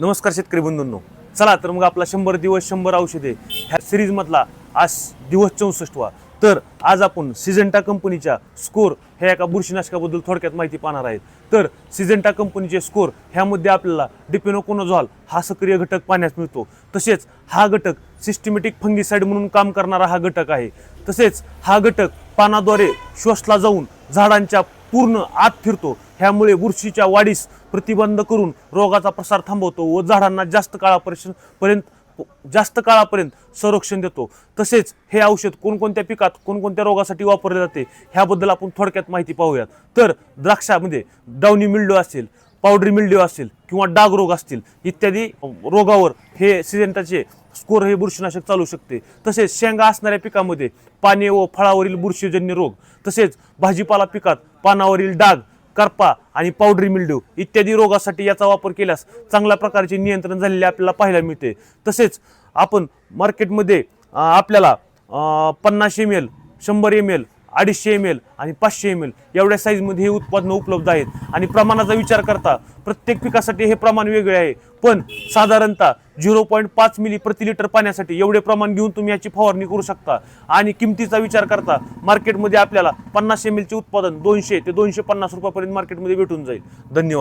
नमस्कार शेतकरी बंधूंनो. चला तर मग आपला शंभर दिवस शंभर औषधे ह्या सिरीजमधला आज दिवस चौसष्टवा. तर आज आपण सिजेंटा कंपनीच्या स्कोर ह्या एका बुरशीनाशकाबद्दल थोडक्यात माहिती पाहणार आहेत. तर सिजेंटा कंपनीचे स्कोर ह्यामध्ये आपल्याला डिपेनोकोनोझॉल हा सक्रिय घटक पाहण्यास मिळतो. तसेच हा घटक सिस्टमॅटिक फंगिसाईड म्हणून काम करणारा हा घटक आहे. तसेच हा घटक पानाद्वारे श्वसला जाऊन झाडांच्या पूर्ण आत फिरतो. ह्यामुळे बुरशीच्या वाढीस प्रतिबंध करून रोगाचा प्रसार थांबवतो व झाडांना जास्त काळापर्यंत पर्यंत जास्त काळापर्यंत संरक्षण देतो. तसेच हे औषध कोणकोणत्या पिकात कोणकोणत्या रोगासाठी वापरले जाते ह्याबद्दल आपण थोडक्यात माहिती पाहूयात. तर द्राक्षामध्ये म्हणजे डावणी मिल्डो असेल पावडरी मिल्डो असेल किंवा डाग रोग असतील इत्यादी रोगावर हे सिजेंटाचे स्कोर हे बुरशीनाशक चालू शकते. तसेच शेंगा असणाऱ्या पिकामध्ये पाने व फळावरील बुरशीजन्य रोग तसेच भाजीपाला पिकात पानावरील डाग करपा आणि पावडरी मिल्ड्यू इत्यादी रोगासाठी याचा वापर केल्यास चांगल्या प्रकारचे नियंत्रण झालेले आपल्याला पाहायला मिळते. तसेच आपण मार्केटमध्ये आपल्याला पन्नास एम एल शंभर एम एल अडीचशे एम एल आणि पाचशे एम एल एवढ्या साईजमध्ये हे उत्पादनं उपलब्ध आहेत. आणि प्रमाणाचा विचार करता प्रत्येक पिकासाठी हे प्रमाण वेगळे आहे. पण साधारणतः झिरो पॉईंट पाच मिली प्रति लिटर पाण्यासाठी एवढे प्रमाण घेऊन तुम्ही याची फवारणी करू शकता. आणि किमतीचा विचार करता मार्केटमध्ये आपल्याला पन्नास एम एलचे उत्पादन दोनशे ते दोनशे पन्नास रुपयापर्यंत मार्केटमध्ये भेटून जाईल. धन्यवाद.